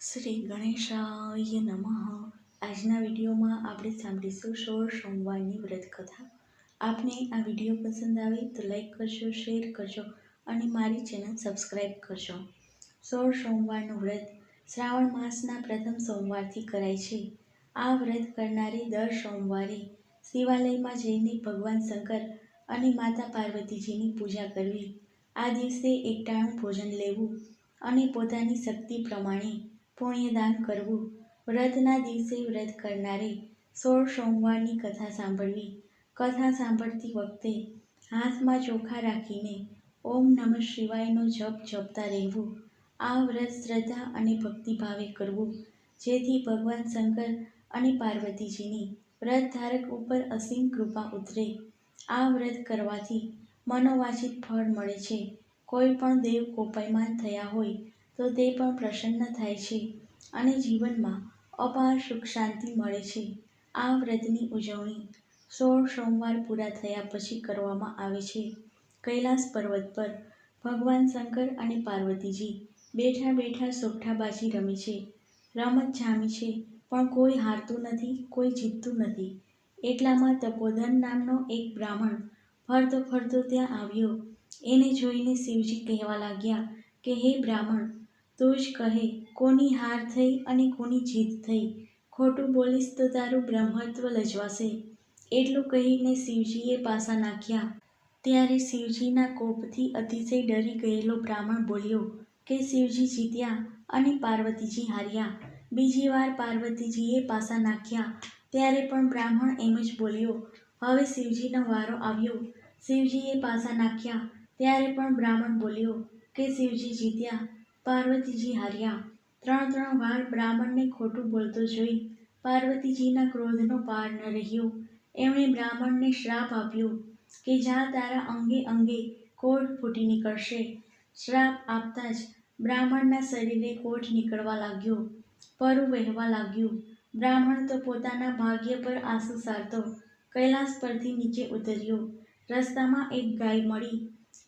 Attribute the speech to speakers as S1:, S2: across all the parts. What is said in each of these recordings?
S1: શ્રી ગણેશાય નમઃ. આજના વિડીયોમાં આપણે સાંભળીશું સોળ સોમવારની વ્રત કથા આપને આ વીડિયો પસંદ આવે તો લાઈક કરજો, શેર કરજો અને મારી ચેનલ સબસ્ક્રાઈબ કરજો. સોળ સોમવારનું વ્રત શ્રાવણ માસના પ્રથમ સોમવારથી કરાય છે. આ વ્રત કરનારી દર સોમવારે શિવાલયમાં જઈને ભગવાન શંકર અને માતા પાર્વતીજીની પૂજા કરવી. આ દિવસે એકટાણું ભોજન લેવું અને પોતાની શક્તિ પ્રમાણે પુણ્યદાન કરવું. વ્રતના દિવસે વ્રત કરનારે સોળ સોમવારની કથા સાંભળવી. કથા સાંભળતી વખતે હાથમાં ચોખા રાખીને ઓમ નમઃ શિવાયનો જપ જપતા રહેવું. આ વ્રત શ્રદ્ધા અને ભક્તિભાવે કરવું. જેથી ભગવાન શંકર અને પાર્વતીજીની વ્રત ધારક ઉપર અસીમ કૃપા ઉતરે. આ વ્રત કરવાથી મનોવાંછિત ફળ મળે છે. કોઈ પણ દેવ કોપાયમાન થયા હોય તો તે પણ પ્રસન્ન થાય છે અને જીવનમાં અપાર સુખ શાંતિ મળે છે. આ વ્રતની ઉજવણી સોળ સોમવાર પૂરા થયા પછી કરવામાં આવે છે. કૈલાસ પર્વત પર ભગવાન શંકર અને પાર્વતીજી બેઠા બેઠા સોગઠાબાજી રમે છે. રમત જામી છે, પણ કોઈ હારતું નથી, કોઈ જીતતું નથી. એટલામાં તપોધન નામનો એક બ્રાહ્મણ ફરતો ફરતો ત્યાં આવ્યો. એને જોઈને શિવજી કહેવા લાગ્યા કે, હે બ્રાહ્મણ તું જ કહે, કોની હાર થઈ અને કોની જીત થઈ? ખોટું બોલીશ તો તારું બ્રહ્મત્વ લજવાશે. એટલું કહીને શિવજીએ પાસા નાખ્યા. ત્યારે શિવજીના કોપથી અતિશય ડરી ગયેલો બ્રાહ્મણ બોલ્યો, કે શિવજી જીત્યા અને પાર્વતીજી હાર્યા. બીજી વાર પાર્વતીજીએ પાસા નાખ્યા. ત્યારે પણ બ્રાહ્મણ એમ જ બોલ્યો, હવે શિવજીનો વારો આવ્યો. શિવજીએ પાસા નાખ્યા. ત્યારે પણ બ્રાહ્મણ બોલ્યો, કે શિવજી જીત્યા પાર્વતીજી હાર્યા. ત્રણ ત્રણ વાર બ્રાહ્મણને ખોટું બોલતો જોઈ પાર્વતીજીના ક્રોધનો પાર ન રહ્યો. એમણે બ્રાહ્મણને શ્રાપ આપ્યો કે જા તારા અંગે અંગે કોઢ ફૂટી નીકળશે. શ્રાપ આપતા જ બ્રાહ્મણના શરીરે કોઢ નીકળવા લાગ્યો, પરું વહેવા લાગ્યું. બ્રાહ્મણ તો પોતાના ભાગ્ય પર આંસુ સારતો કૈલાસ પરથી નીચે ઉતર્યો. રસ્તામાં એક ગાય મળી.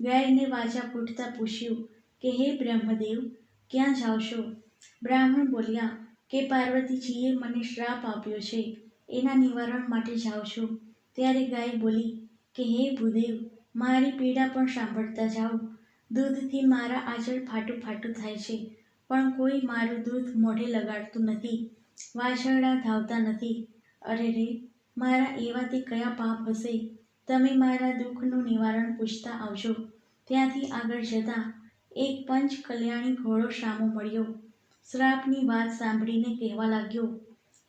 S1: ગાયને વાજા ફૂટતા પૂછ્યું કે હે બ્રહ્મદેવ, ક્યાં જાઓ છો? બ્રાહ્મણ બોલ્યા, કે પાર્વતીજીએ મને શ્રાપ આપ્યો છે, એના નિવારણ માટે જાઉં છું. ત્યારે ગાય બોલી, કે હે ભૂદેવ, મારી પીડા પણ સાંભળતા જાઓ. દૂધથી મારા આંચળ ફાટું ફાટું થાય છે, પણ કોઈ મારું દૂધ મોઢે લગાડતું નથી, વાછરડા ધાવતા નથી. અરે રે, મારા એવા તે કયા પાપ હશે? તમે મારા દુઃખનું નિવારણ પૂછતા આવજો. ત્યાંથી આગળ જતા એક પંચ કલ્યાણી ઘોડો સામો મળ્યો શ્રાપની વાત સાંભળીને કહેવા લાગ્યો,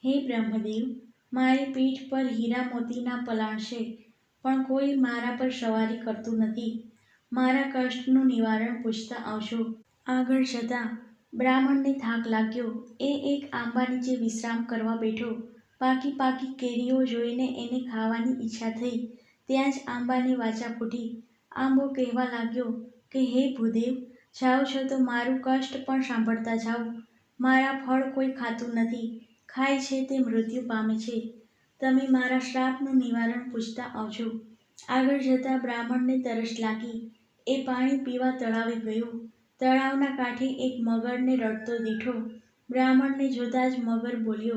S1: હે બ્રહ્મદેવ, મારી પીઠ પર હીરા મોતીના પલાણ છે, પણ કોઈ મારા પર સવારી કરતું નથી. મારા કષ્ટનું નિવારણ પૂછતા આવશો. આગળ જતાં બ્રાહ્મણને થાક લાગ્યો. એ એક આંબા નીચે વિશ્રામ કરવા બેઠો. પાકી પાકી કેરીઓ જોઈને એને ખાવાની ઈચ્છા થઈ. ત્યાં જ આંબાની વાચા ફૂટી. આંબો કહેવા લાગ્યો કે, હે ભૂદેવ જાઓ છો તો મારું કષ્ટ પણ સાંભળતા જાઓ. મારા ફળ કોઈ ખાતું નથી. ખાય છે તે મૃત્યુ પામે છે. તમે મારા શ્રાપનું નિવારણ પૂછતા આવજો. આગળ જતાં બ્રાહ્મણને તરસ લાગી. એ પાણી પીવા તળાવે ગયો. તળાવના કાંઠે એક મગરને રડતો દીઠો બ્રાહ્મણને જોતાં જ મગર બોલ્યો,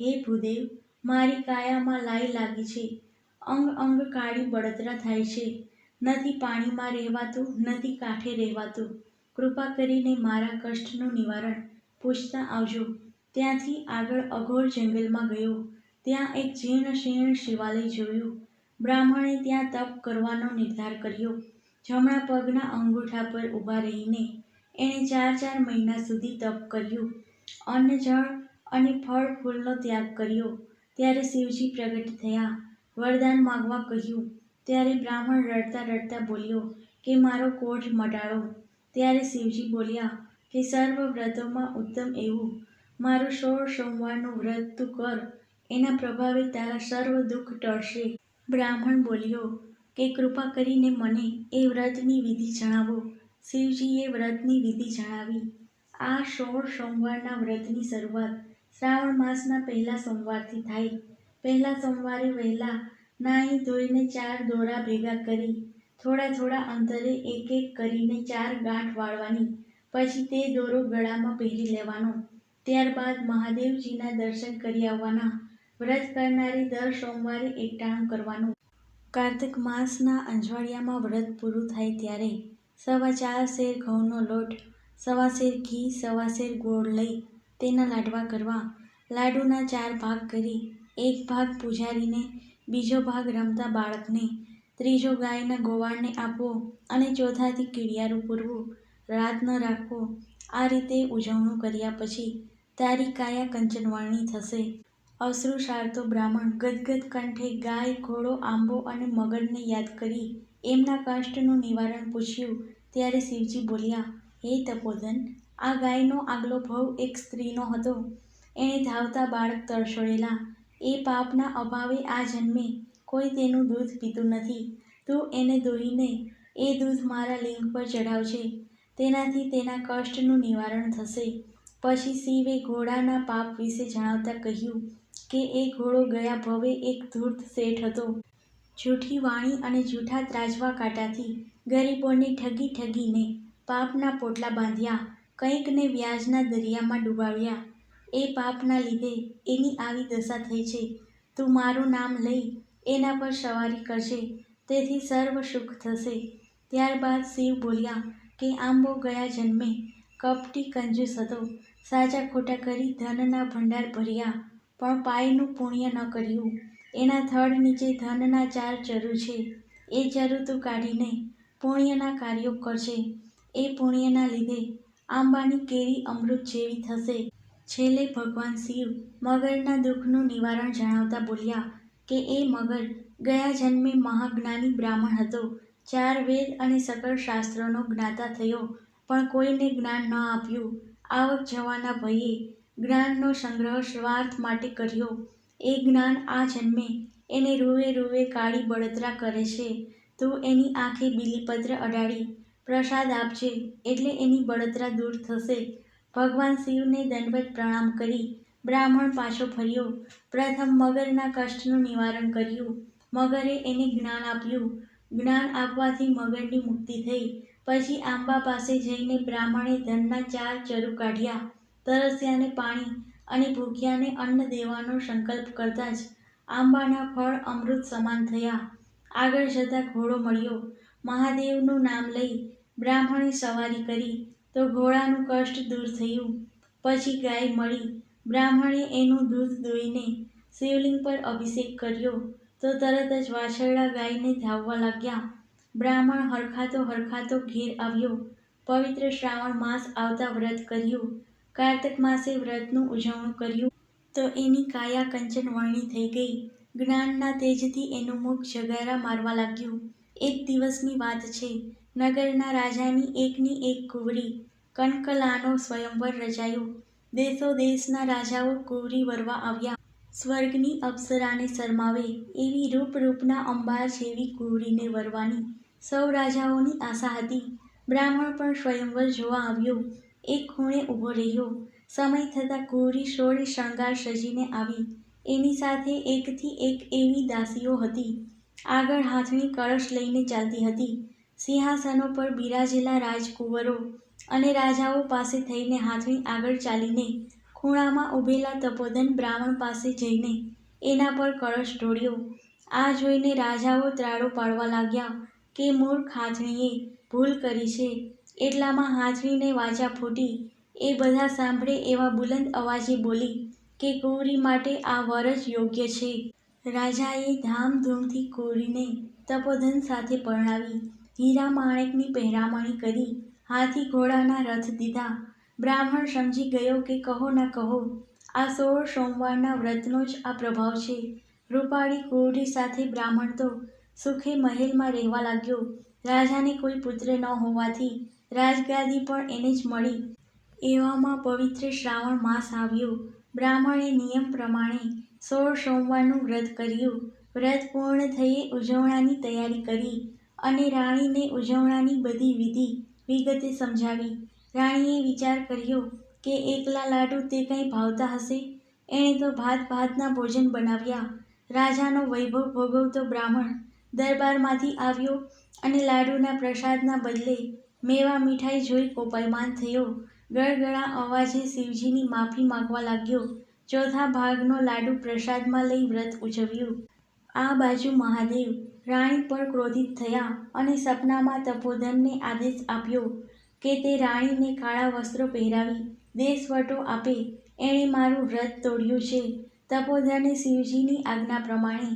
S1: હે ભૂદેવ, મારી કાયામાં લાઈ લાગી છે. અંગ અંગ કાળી બળતરા થાય છે. નથી પાણીમાં રહેવાતું, નથી કાંઠે રહેવાતું. કૃપા કરીને મારા કષ્ટનું નિવારણ પૂછતા આવજો. ત્યાંથી આગળ અઘોર જંગલમાં ગયો. ત્યાં એક જીર્ણ શીર્ણ શિવાલય જોયું. બ્રાહ્મણે ત્યાં તપ કરવાનો નિર્ધાર કર્યો. જમણા પગના અંગૂઠા પર ઊભા રહીને એણે ચાર ચાર મહિના સુધી તપ કર્યું. અન્ન જળ અને ફળ ફૂલનો ત્યાગ કર્યો. ત્યારે શિવજી પ્રગટ થયા. વરદાન માગવા કહ્યું. ત્યારે બ્રાહ્મણ રડતા રડતા બોલ્યો કે મારો કોઢ મટાડો. ત્યારે શિવજી બોલ્યા કે સર્વ વ્રતોમાં ઉત્તમ એવું. મારું સોળ સોમવારનું વ્રત તું કર. એના પ્રભાવે તારા સર્વ દુઃખ ટળશે. બ્રાહ્મણ બોલ્યો, કે કૃપા કરીને મને એ વ્રતની વિધિ જણાવો. શિવજીએ વ્રતની વિધિ જણાવી. આ સોળ સોમવારના વ્રતની શરૂઆત શ્રાવણ માસના પહેલા સોમવારથી થાય. પહેલા સોમવારે વહેલા નાહી ધોઈને ચાર દોરા ભેગા કરી થોડા થોડા અંતરે એક એક કરીને ચાર ગાંઠ વાળવાની, પછી તે દોરો ગળામાં પહેરી લેવાનો. ત્યારબાદ મહાદેવજીના દર્શન કરી આવવાના. વ્રત કરનારી દર સોમવારે એકટાણું કરવાનું. કાર્તિક માસના અંજવાળિયામાં વ્રત પૂરું થાય ત્યારે સવા ચાર શેર ઘઉંનો લોટ, સવા શેર ઘી, સવા શેર ગોળ લઈ તેના લાડવા કરવા, લાડુના ચાર ભાગ કરી, એક ભાગ પૂજારીને, બીજો ભાગ રમતા બાળકને ત્રીજો ગાયના ગોવાળને આપવો અને ચોથાથી કીડિયારું પૂરવું રાત ન રાખવો આ રીતે ઉજવણું કર્યા પછી તારી કાયા કંચનવાણી થશે. અશ્રુ સારતો બ્રાહ્મણ ગદગદ કંઠે ગાય, ઘોડો, આંબો અને મગરને યાદ કરી એમના કષ્ટનું નિવારણ પૂછ્યું. ત્યારે શિવજી બોલ્યા, હે તપોધન, આ ગાયનો આગલો ભવ એક સ્ત્રીનો હતો. એણે ધાવતા બાળક તરસોડેલા. એ પાપના અભાવે આ જન્મે. કોઈ તેનું દૂધ પીતું નથી, તું એને દોહીને એ દૂધ મારા લિંગ પર ચઢાવજે. તેનાથી તેના કષ્ટનું નિવારણ થશે. પછી શિવે ઘોડાના પાપ વિશે જણાવતા કહ્યું કે એ ઘોડો ગયા ભવે એક ધૂર્ત શેઠ હતો. જૂઠી વાણી અને જૂઠા ત્રાજવા કાંટાથી ગરીબોને ઠગી ઠગીને પાપના પોટલા બાંધ્યા, કંઈકને વ્યાજના દરિયામાં ડૂબાવ્યા એ પાપના લીધે એની આવી દશા થઈ છે. તું મારું નામ લઈ એના પર સવારી કરજે તેથી સર્વ સુખ થશે. ત્યારબાદ શિવ બોલ્યા કે આંબો ગયા જન્મે. કપટી કંજૂસ હતો સાચા ખોટા કરી ધનના ભંડાર ભર્યા. પણ પાયનું પુણ્ય ન કર્યું. એના થડ નીચે ધનના ચાર ચરુ છે. એ ચરુ તું કાઢીને પુણ્યના કાર્યો કરશે. એ પુણ્યના લીધે આંબાની કેરી અમૃત જેવી થશે. છેલ્લે ભગવાન શિવ મગરના દુઃખનું નિવારણ જણાવતા બોલ્યા કે એ મગર ગયા જન્મે મહાજ્ઞાની બ્રાહ્મણ હતો. ચાર વેદ અને સકળ શાસ્ત્રોનો જ્ઞાતા થયો, પણ કોઈને જ્ઞાન ન આપ્યું. આવક જવાના ભયે જ્ઞાનનો સંગ્રહ સ્વાર્થ માટે કર્યો. એ જ્ઞાન આ જન્મે એને રૂવે રૂવે કાળી બળતરા કરે છે. તું એની આંખે બીલીપત્ર અડાડી, પ્રસાદ આપજે, એટલે એની બળતરા દૂર થશે. ભગવાન શિવને દંડવત પ્રણામ કરી બ્રાહ્મણ પાછો ફર્યો. પ્રથમ મગરના કષ્ટનું નિવારણ કર્યું. મગરે એને જ્ઞાન આપ્યું. જ્ઞાન આપવાથી મગરની મુક્તિ થઈ. પછી આંબા પાસે જઈને બ્રાહ્મણે ધનના ચાર ચરુ કાઢ્યા. તરસ્યાને પાણી અને ભૂખ્યાને અન્ન દેવાનો સંકલ્પ કરતા જ આંબાના ફળ અમૃત સમાન થયા. આગળ જતાં ઘોડો મળ્યો. મહાદેવનું નામ લઈ બ્રાહ્મણે સવારી કરી. તો ઘોડાનું કષ્ટ દૂર થયું. પછી ગાય મળી. બ્રાહ્મણે એનું દૂધ દોઈને શિવલિંગ પર અભિષેક કર્યો, તો તરત જ વાછરડા ગાયને ધાવવા લાગ્યા. બ્રાહ્મણ હરખાતો હરખાતો ઘેર આવ્યો. પવિત્ર શ્રાવણ માસ આવતા વ્રત કર્યું. કાર્તક માસે વ્રતનું ઉજવણું કર્યું. તો એની કાયા કંચન વર્ણી થઈ ગઈ. જ્ઞાનના તેજથી એનું મુખ જગારા મારવા લાગ્યું. એક દિવસની વાત છે. નગરના રાજાની એકની એક કુવરી કનકલાનો સ્વયંવર રચાયો. દેશો દેશના રાજાઓ કુંવરી વરવા આવ્યા. સ્વર્ગની અપ્સરાને શરમાવે એવી રૂપ રૂપના અંબાર જેવી કુંવરીને વરવાની. સૌ રાજાઓની આશા હતી. બ્રાહ્મણ પણ સ્વયંવર જોવા આવ્યો. એક ખૂણે ઊભો રહ્યો. સમય થતાં કુંવરી સોળે શણગાર સજીને આવી. એની સાથે એકથી એક એવી દાસીઓ હતી. આગળ હાથની કળશ લઈને ચાલતી હતી. સિંહાસનો પર બિરાજેલા રાજકુંવરો અને રાજાઓ પાસે થઈને હાથણી આગળ ચાલીને ખૂણામાં ઊભેલા તપોધન બ્રાહ્મણ પાસે જઈને એના પર કળશ ઢોળ્યો. આ જોઈને રાજાઓ ત્રાળો પાડવા લાગ્યા કે મૂર્ખ હાથણીએ ભૂલ કરી છે. એટલામાં હાથણીને વાચા ફૂટી. એ બધા સાંભળે એવા બુલંદ અવાજે બોલી કે કુંવરી માટે આ વર જ યોગ્ય છે. રાજાએ ધામધૂમથી કુંવરીને તપોધન સાથે પરણાવી. હીરા માણેકની પહેરામણી કરી. હાથી ઘોડાના રથ દીધા. બ્રાહ્મણ સમજી ગયો કે કહો ના કહો, આ સોળ સોમવારના વ્રતનો જ આ પ્રભાવ છે. રૂપાળી કુરડી સાથે બ્રાહ્મણ તો સુખે મહેલમાં રહેવા લાગ્યો. રાજાને કોઈ પુત્ર ન હોવાથી રાજગાદી પણ એને જ મળી. એવામાં પવિત્ર શ્રાવણ માસ આવ્યો. બ્રાહ્મણે નિયમ પ્રમાણે સોળ સોમવારનું વ્રત કર્યું. વ્રત પૂર્ણ થયે ઉજવણાની તૈયારી કરી અને રાણીને ઉજવણાની બધી વિધિ વિગતે સમજાવી રાણીએ વિચાર કર્યો કે એકલા લાડુ તે કંઈ ભાવતા હશે એણે તો ભાત ભાતના ભોજન બનાવ્યા રાજાનો વૈભવ ભોગવતો બ્રાહ્મણ દરબારમાંથી આવ્યો અને લાડુના પ્રસાદના બદલે મેવા મીઠાઈ જોઈ કોપાયમાન થયો ગળગળા અવાજે શિવજીની માફી માંગવા લાગ્યો. ચોથા ભાગનો લાડુ પ્રસાદમાં લઈ વ્રત ઉજવ્યું. આ બાજુ મહાદેવ રાણી પર ક્રોધિત થયા અને સપનામાં તપોધનને આદેશ આપ્યો કે તે રાણીને કાળા વસ્ત્રો પહેરાવી દેશવટો આપે. એણે મારું વ્રત તોડ્યું છે. તપોધને શિવજીની આજ્ઞા પ્રમાણે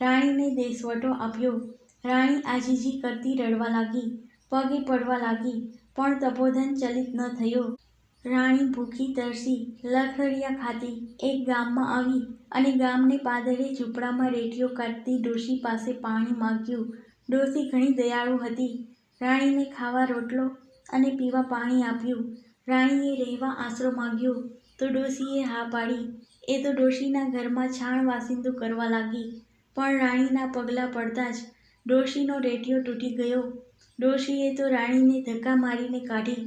S1: રાણીને દેશવટો આપ્યો. રાણી આજીજી કરતી રડવા લાગી, પગે પડવા લાગી, પણ તપોધન ચલિત ન થયો. રાણી ભૂખી તરસી લખડિયા ખાતી એક ગામમાં આવી અને ગામને પાદરે ઝૂંપડામાં રેટીઓ કાઢતી ડોશી પાસે પાણી માંગ્યું. ડોશી ઘણી દયાળુ હતી. રાણીને ખાવા રોટલો અને પીવા પાણી આપ્યું. રાણીએ રહેવા આશરો માંગ્યો તો ડોશીએ હા પાડી. એ તો ડોશીના ઘરમાં છાણ વાસિંદુ કરવા લાગી, પણ રાણીના પગલાં પડતાં જ ડોશીનો રેટીઓ તૂટી ગયો. ડોશીએ તો રાણીને ધક્કા મારીને કાઢી.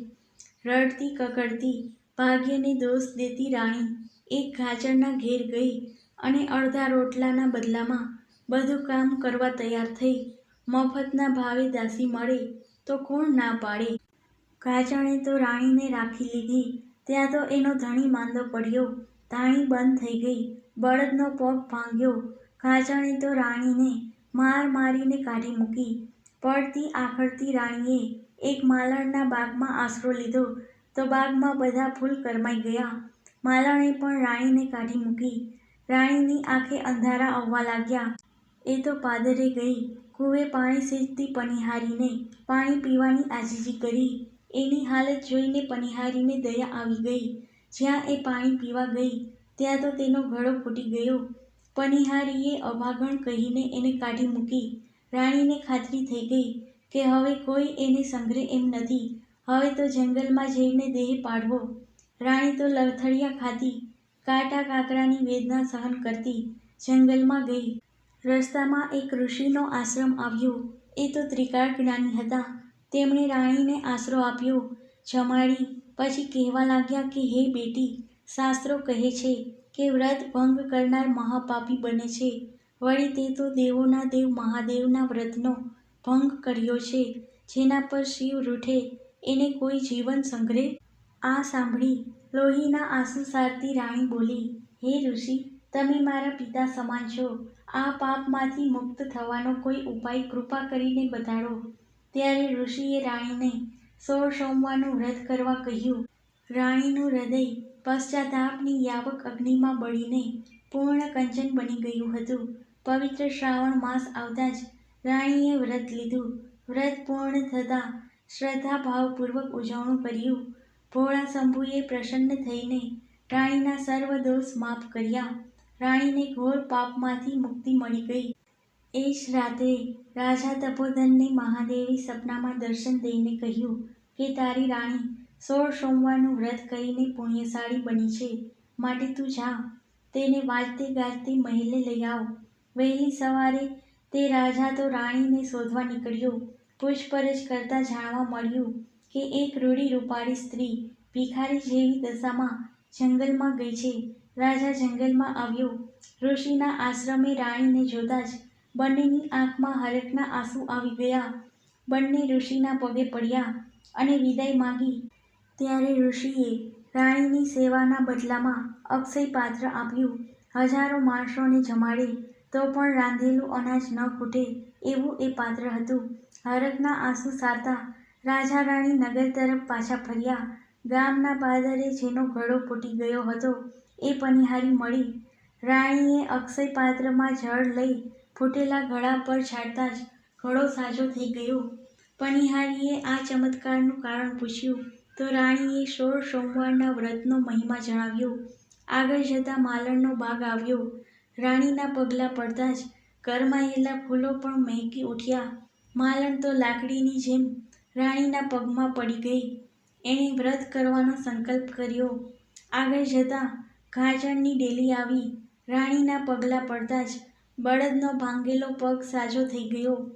S1: રડતી કકડતી ભાગ્યને દોષ દેતી રાણી એક ગાજરના ઘેર ગઈ અને અડધા રોટલાના બદલામાં બધું કામ કરવા તૈયાર થઈ. મફતના ભાવે દાસી મળે તો કોણ ના પાડે? ગાજણે તો રાણીને રાખી લીધી. ત્યાં તો એનો ધણી માંદો પડ્યો. ધાણી બંધ થઈ ગઈ. બળદનો પગ ભાંગ્યો. ગાજણે તો રાણીને માર મારીને કાઢી મૂકી. પડતી આખડતી રાણીએ એક માલણના બાગમાં આશરો લીધો તો બાગમાં બધા ફૂલ કરમાઈ ગયા. માલણે પણ રાણીને કાઢી મૂકી. રાણીની આંખે અંધારા આવવા લાગ્યા. એ તો પાદરે ગઈ. કૂવે પાણી સેજતી પનિહારીને, પાણી પીવાની આજીજી કરી. એની હાલત જોઈને પનિહારીને દયા આવી ગઈ. જ્યાં એ પાણી પીવા ગઈ, ત્યાં તો તેનો ઘડો ફૂટી ગયો. પનિહારીએ અભાગણ કહીને એને કાઢી મૂકી. રાણીને ખાતરી થઈ ગઈ કે હવે કોઈ એને સંઘરે એમ નથી. હવે તો જંગલમાં જઈને દેહ પાડવો. રાણી તો લથડિયા ખાતી, કાંટા-કાકડાની વેદના સહન કરતી જંગલમાં ગઈ. રસ્તામાં એક ઋષિનો આશ્રમ આવ્યો. એ તો ત્રિકાળ જ્ઞાની હતા. તેમણે રાણીને આશરો આપ્યો, જમાડી. પછી કહેવા લાગ્યા કે હે બેટી, શાસ્ત્રો કહે છે કે વ્રત ભંગ કરનાર મહાપાપી બને છે. વળી તે તો દેવોના દેવ મહાદેવના વ્રતનો ભંગ કર્યો છે. જેના પર શિવ રૂઠે એને કોઈ જીવન સંગ્રહે આ સાંભળી લોહીના આંસુ સારતી રાણી બોલી, હે ઋષિ, તમે મારા પિતા સમાન છો. આ પાપમાંથી મુક્ત થવાનો કોઈ ઉપાય કૃપા કરીને બતાડો. ત્યારે ઋષિએ રાણીને સોળ સોમવારનું વ્રત કરવા કહ્યું. રાણીનું હૃદય પશ્ચાતાપની યાવક અગ્નિમાં બળીને પૂર્ણ કંચન બની ગયું હતું. પવિત્ર શ્રાવણ માસ આવતા જ રાણીએ વ્રત લીધું. વ્રત પૂર્ણ થતાં શ્રદ્ધાભાવપૂર્વક ઉજવણું કર્યું. ભોળા શંભુએ પ્રસન્ન થઈને રાણીના સર્વ દોષ માફ કર્યા. રાણીને ઘોર પાપમાંથી મુક્તિ મળી ગઈ. એ જ રાત્રે રાજા તપોધનને મહાદેવી સપનામાં દર્શન દઈને કહ્યું કે તારી રાણી સોળ સોમવારનું વ્રત કરીને પુણ્યશાળી બની છે. માટે તું જા, તેને વાજતે ગાજતે મહેલે લઈ આવ. વહેલી સવારે તે રાજા તો રાણીને શોધવા નીકળ્યો. પૂછપરછ કરતાં જાણવા મળ્યું કે એક રૂડી-રૂપાળી સ્ત્રી ભિખારી જેવી દશામાં જંગલમાં ગઈ છે. રાજા જંગલમાં આવ્યો. ઋષિના આશ્રમે રાણીને જોતાં જ બંનેની આંખમાં હરખના આંસુ આવી ગયા. બંને ઋષિના પગે પડ્યા અને વિદાય માંગી. ત્યારે ઋષિએ રાણીની સેવાના બદલામાં અક્ષય પાત્ર આપ્યું. હજારો માણસોને જમાડે તો પણ રાંધેલું અનાજ ન ખૂટે એવું એ પાત્ર હતું. હરખના આંસુ સારતા રાજા-રાણી નગર તરફ પાછા ફર્યા. ગામના પાદરે જેનો ઘડો ફૂટી ગયો હતો એ પનિહારી મળી. રાણીએ અક્ષય પાત્રમાં જળ લઈ ફૂટેલા ઘડા પર છાંટતા જ ઘડો સાજો થઈ ગયો. પનિહારીએ આ ચમત્કારનું કારણ પૂછ્યું તો રાણીએ સોળ સોમવારના વ્રતનો મહિમા જણાવ્યો. આગળ જતાં માલણનો બાગ આવ્યો. રાણીના પગલાં પડતાં જ કરમાયેલા ફૂલો પણ મહેકી ઉઠ્યા. માલણ તો લાકડીની જેમ રાણીના પગમાં પડી ગઈ. એણે વ્રત કરવાનો સંકલ્પ કર્યો. આગળ જતાં ઘાજણની ડેલી આવી. રાણીના પગલાં પડતાં જ બળદનો ભાંગેલો પગ સાજો થઈ ગયો.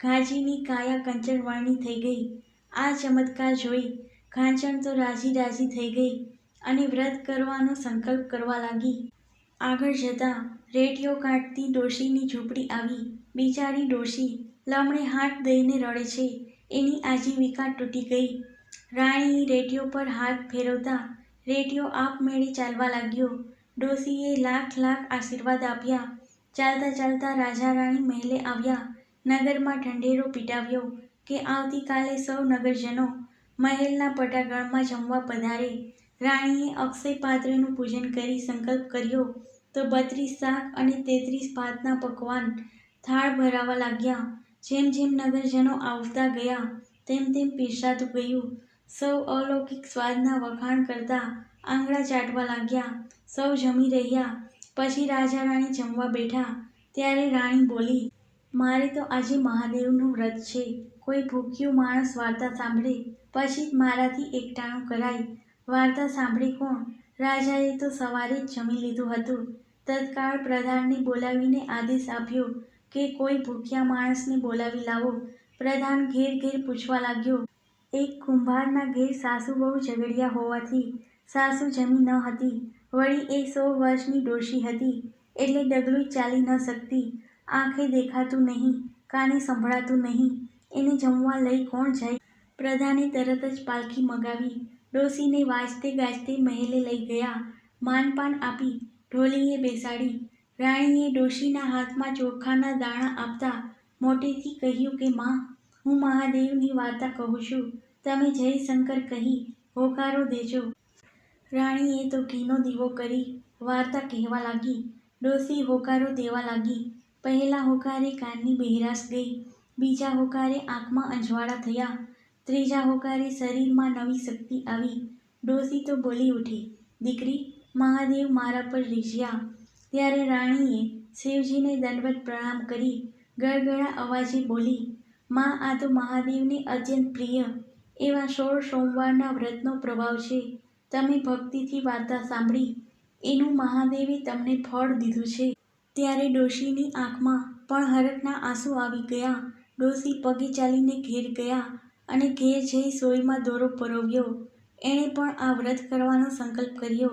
S1: ઘાજીની કાયા કંચણવાણી થઈ ગઈ. આ ચમત્કાર જોઈ ઘાંચણ તો રાજી-રાજી થઈ ગઈ અને વ્રત કરવાનો સંકલ્પ કરવા લાગી. આગળ જતાં રેટીઓ કાઢતી ડોશીની ઝૂંપડી આવી. બિચારી ડોશી લમણે હાથ દઈને રડે છે. એની આજીવિકા તૂટી ગઈ. રાણીએ રેડિયો પર હાથ ફેરવતા રેડિયો આપમેળે ચાલવા લાગ્યો. ડોશીએ લાખ લાખ આશીર્વાદ આપ્યા. ચાલતા ચાલતા રાજા રાણી મહેલે આવ્યા. નગરમાં ઢંઢેરો પીટાવ્યો કે આવતીકાલે સૌ નગરજનો મહેલના પટાગણમાં જમવા પધારે. રાણીએ અક્ષય પાત્રનું પૂજન કરી સંકલ્પ કર્યો તો બત્રીસ શાક અને તેત્રીસ ભાતના પકવાન થાળ ભરાવા લાગ્યા. જેમ જેમ નગરજનો આવતા ગયા, તેમ તેમ પીરસાતું ગયું. સૌ અલૌકિક સ્વાદના વખાણ કરતા આંગળા ચાટવા લાગ્યા. સૌ જમી રહ્યા પછી રાજા રાણી જમવા બેઠા ત્યારે રાણી બોલી. મારે તો આજે મહાદેવનું વ્રત છે. કોઈ ભૂખ્યું માણસ વાર્તા સાંભળે પછી મારાથી એકટાણું કરાય. વાર્તા સાંભળી કોણ? રાજાએ તો સવારે જ જમી લીધું હતું. તત્કાળ પ્રધાનને બોલાવીને આદેશ આપ્યો કે કોઈ ભૂખ્યા માણસને બોલાવી લાવો. પ્રધાન ઘેર ઘેર પૂછવા લાગ્યો. એક કુંભારના ઘેર સાસુ બહુ ઝઘડિયા હોવાથી સાસુ જમી ન હતી. વળી એ સો વર્ષની ડોશી હતી એટલે ડગલું ચાલી ન શકતી. આંખે દેખાતું નહીં, કાને સંભળાતું નહીં. એને જમવા લઈ કોણ જાય? પ્રધાને તરત જ પાલખી મગાવી ડોશીને વાજતે ગાજતે મહેલે લઈ ગયા. માનપાન આપી ઢોલીએ બેસાડી. રાણીએ ડોશીના હાથમાં ચોખાના દાણા આપતા મોટેથી કહ્યું કે, મા! હું મહાદેવની વાર્તા કહું છું. તમે જય શંકર કહી હોકારો દેજો. રાણીએ તો ઘીનો દીવો કરી વાર્તા કહેવા લાગી. ડોસી હોકારો દેવા લાગી. પહેલા હોકારે કાનની બહેરાશ ગઈ. બીજા હોકારે આંખમાં અજવાળા થયા. ત્રીજા હોકારે શરીરમાં નવી શક્તિ આવી. ડોસી તો બોલી ઊઠી. દીકરી! મહાદેવ મારા પર રીઝ્યા. ત્યારે રાણીએ શિવજીને દંડવત પ્રણામ કરી, ગળગળા અવાજે બોલી. મા, આ તો મહાદેવને અત્યંત પ્રિય એવા સોળ સોમવારના વ્રતનો પ્રભાવ છે. તમે ભક્તિથી વાર્તા સાંભળી એનું મહાદેવે તમને ફળ દીધું છે. ત્યારે ડોશીની આંખમાં પણ હરખના આંસુ આવી ગયા. ડોશી પગે ચાલીને ઘેર ગયા અને ઘેર જઈ સોયમાં દોરો પરોવ્યો. એણે પણ આ વ્રત કરવાનો સંકલ્પ કર્યો.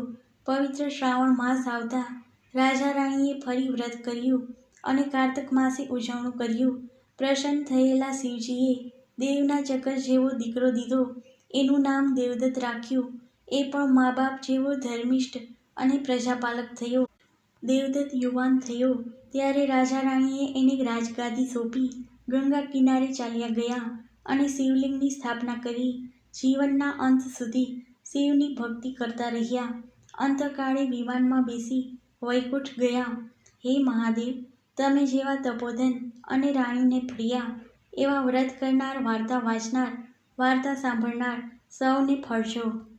S1: પવિત્ર શ્રાવણ માસ આવતા રાજા રાણીએ ફરી વ્રત કર્યું અને કારતક માસે ઉજવણું કર્યું. પ્રસન્ન થયેલા શિવજીએ દેવના ચક્ર જેવો દીકરો દીધો. એનું નામ દેવદત્ત રાખ્યું. એ પણ મા બાપ જેવો ધર્મિષ્ઠ અને પ્રજાપાલક થયો. દેવદત્ત યુવાન થયો ત્યારે રાજા રાણીએ એને રાજગાદી સોંપી, ગંગા કિનારે ચાલ્યા ગયા અને શિવલિંગની સ્થાપના કરી. જીવનના અંત સુધી શિવની ભક્તિ કરતા રહ્યા. અંતકાળે વિમાનમાં બેસી વૈકુંઠ ગયા. હે મહાદેવ! તમે જેવા તપોધન અને રાણીને પ્રિયા એવા વ્રત કરનાર, વાર્તા વાંચનાર, વાર્તા સાંભળનાર સૌને ફળજો.